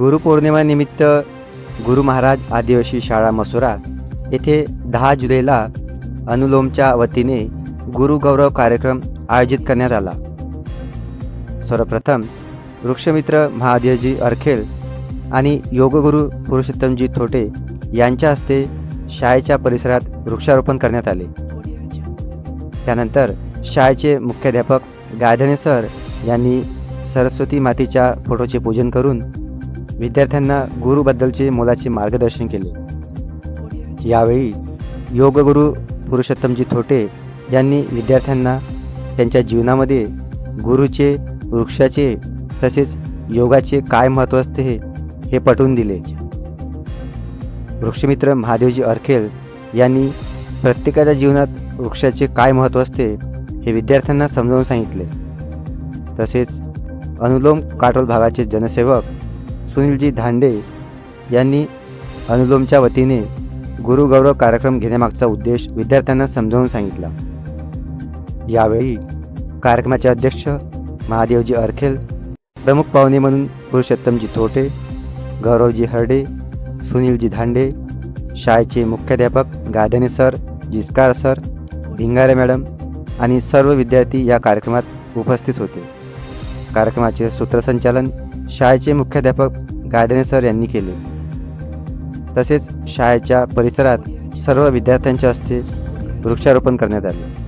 गुरुपौर्णिमानिमित्त गुरु महाराज आदिवासी शाळा मसुरा येथे दहा जुलैला अनुलोमच्या वतीने गुरुगौरव कार्यक्रम आयोजित करण्यात आला. सर्वप्रथम वृक्षमित्र महादेवजी अरखेल आणि योगगुरू पुरुषोत्तमजी थोटे यांच्या हस्ते शाळेच्या परिसरात वृक्षारोपण करण्यात आले. त्यानंतर शाळेचे मुख्याध्यापक गायधने सर यांनी सरस्वती मातेच्या फोटोचे पूजन करून विद्यार्थ्यांना गुरुबद्दलचे मोलाचे मार्गदर्शन केले. यावेळी योगगुरू पुरुषोत्तमजी थोटे यांनी विद्यार्थ्यांना त्यांच्या जीवनामध्ये गुरुचे वृक्षाचे तसेच योगाचे काय महत्त्व असते हे हे पटवून दिले. वृक्षमित्र महादेवजी अरखेल यांनी प्रत्येकाच्या जीवनात वृक्षाचे काय महत्त्व असते हे विद्यार्थ्यांना समजावून सांगितले. तसेच अनुलोम काटोल भागाचे जनसेवक सुनीलजी धांडे यांनी अनुलोमच्या वतीने गुरुगौरव कार्यक्रम घेण्यामागचा उद्देश विद्यार्थ्यांना समजावून सांगितला. यावेळी कार्यक्रमाचे अध्यक्ष महादेवजी अरखेल प्रमुख पाहुणे म्हणून पुरुषोत्तमजी थोटे गौरवजी हरडे सुनीलजी धांडे शाळेचे मुख्याध्यापक Gadne sir Jiskar sir Bhingare madam आणि सर्व विद्यार्थी या कार्यक्रमात उपस्थित होते. कार्यक्रमाचे सूत्रसंचालन शाळेचे मुख्याध्यापक गायदने सर यांनी केले. तसेच शाळेच्या परिसरात सर्व विद्यार्थ्यांच्या हस्ते वृक्षारोपण करण्यात आले.